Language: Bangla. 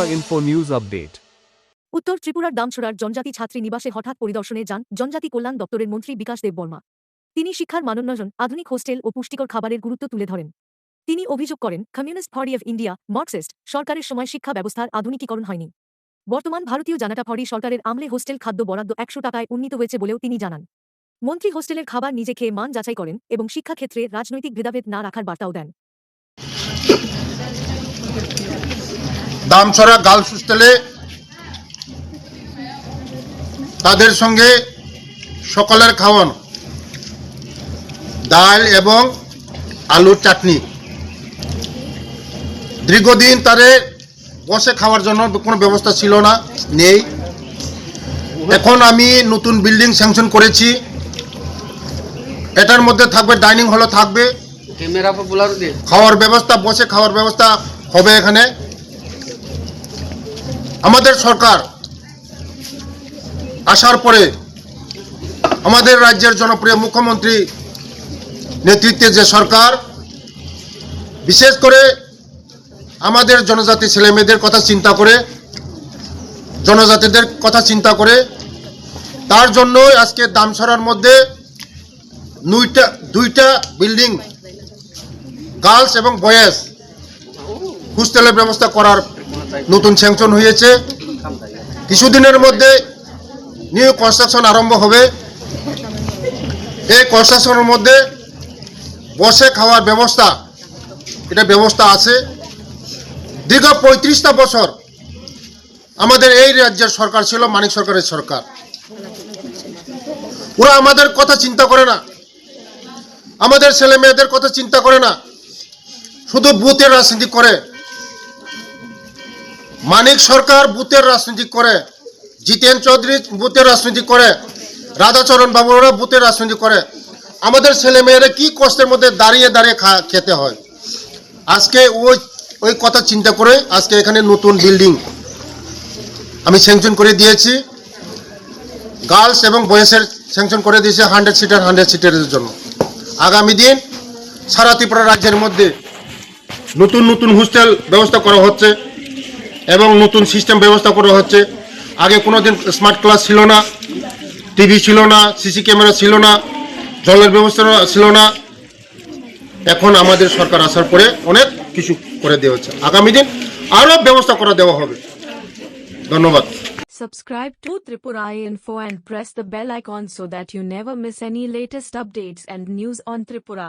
Tripura Info News Update. উত্তর ত্রিপুরার দামছড়ার জনজাতি ছাত্রী নিবাসে হঠাৎ পরিদর্শনে যান জনজাতি কল্যাণ দপ্তরের মন্ত্রী বিকাশ দেববর্মা তিনি শিক্ষার মানোন্নয়ন, আধুনিক হোস্টেল ও পুষ্টিকর খাবারের গুরুত্ব তুলে ধরেন। তিনি অভিযোগ করেন, communist party of India, Marxist, সরকারের সময় শিক্ষা ব্যবস্থার আধুনিকীকরণ হয়নি। বর্তমান ভারতীয় জানাটা পার্টি সরকারের আমলে হোস্টেল খাদ্য বরাদ্দ একশো টাকায় উন্নীত হয়েছে বলেও তিনি জানান। মন্ত্রী হোস্টেলের খাবার নিজে খেয়ে মান যাচাই করেন এবং শিক্ষাক্ষেত্রে রাজনৈতিক ভেদাভেদ না রাখার বার্তাও দেন। দামছড়া গার্লস হোস্টেলে তাদের সঙ্গে সকলের খাওয়ান ডাল এবং আলুর চাটনি। দীর্ঘদিন তারে বসে খাওয়ার জন্য কোনো ব্যবস্থা ছিল না নেই। এখন আমি নতুন বিল্ডিং স্যাংশন করেছি। এটার মধ্যে থাকবে ডাইনিং হলও থাকবে। খাওয়ার ব্যবস্থা বসে খাওয়ার ব্যবস্থা হবে এখানে। আমাদের সরকার আসার পরে আমাদের রাজ্যের জনপ্রিয় মুখ্যমন্ত্রী নেতৃত্বে যে সরকার, বিশেষ করে আমাদের জনজাতি ছেলেমেয়েদের কথা চিন্তা করে, জনজাতিদের কথা চিন্তা করে, তার জন্য আজকে দামছড়ার মধ্যে দুইটা দুইটা বিল্ডিং, গার্লস এবং বয়েজ, হোস্টেলের ব্যবস্থা করার নতুন স্যাংশন হয়েছে। কিছুদিনের মধ্যে নিউ কনস্ট্রাকশন আরম্ভ হবে। এই কনস্ট্রাকশনের মধ্যে বসে খাওয়ার ব্যবস্থা, এটা ব্যবস্থা আছে। দীর্ঘ পঁয়ত্রিশটা বছর আমাদের এই রাজ্যের সরকার ছিল, মানিক সরকারের সরকার। ওরা আমাদের কথা চিন্তা করে না। আমাদের ছেলে মেয়েদের কথা চিন্তা করে না। শুধু বুথের রাজনীতি করে। মানিক সরকার বুথের রাজনীতি করে, জিতেন চৌধুরী বুথের রাজনীতি করে, রাধাচরণ বাবুরা বুথের রাজনীতি করে। আমাদের ছেলে মেয়েরা কি কষ্টের মধ্যে দাঁড়িয়ে দাঁড়িয়ে খেতে হয়? আজকে ওই ওই কথা চিন্তা করে আজকে এখানে নতুন বিল্ডিং আমি স্যাংশন করে দিয়েছি। গার্লস এবং বয়েসের স্যাংশন করে দিয়েছি হান্ড্রেড সিটার, হান্ড্রেড সিটারের জন্য। আগামী দিন সারা ত্রিপুরা রাজ্যের মধ্যে নতুন নতুন হোস্টেল ব্যবস্থা করা হচ্ছে। এবং নতুন সিস্টেম ব্যবস্থা করা হচ্ছে। আগে কোনো দিন স্মার্ট ক্লাস ছিল না টিভি ছিল না সিসি ক্যামেরা ছিল না, জলের ব্যবস্থা ছিল না। এখন আমাদের সরকার আসার পরে অনেক কিছু করে দেওয়া হচ্ছে। আগামী দিন আরও ব্যবস্থা করে দেওয়া হবে। ধন্যবাদ। Subscribe to Tripura Info and press the bell icon so that you never miss any latest updates and news on Tripura.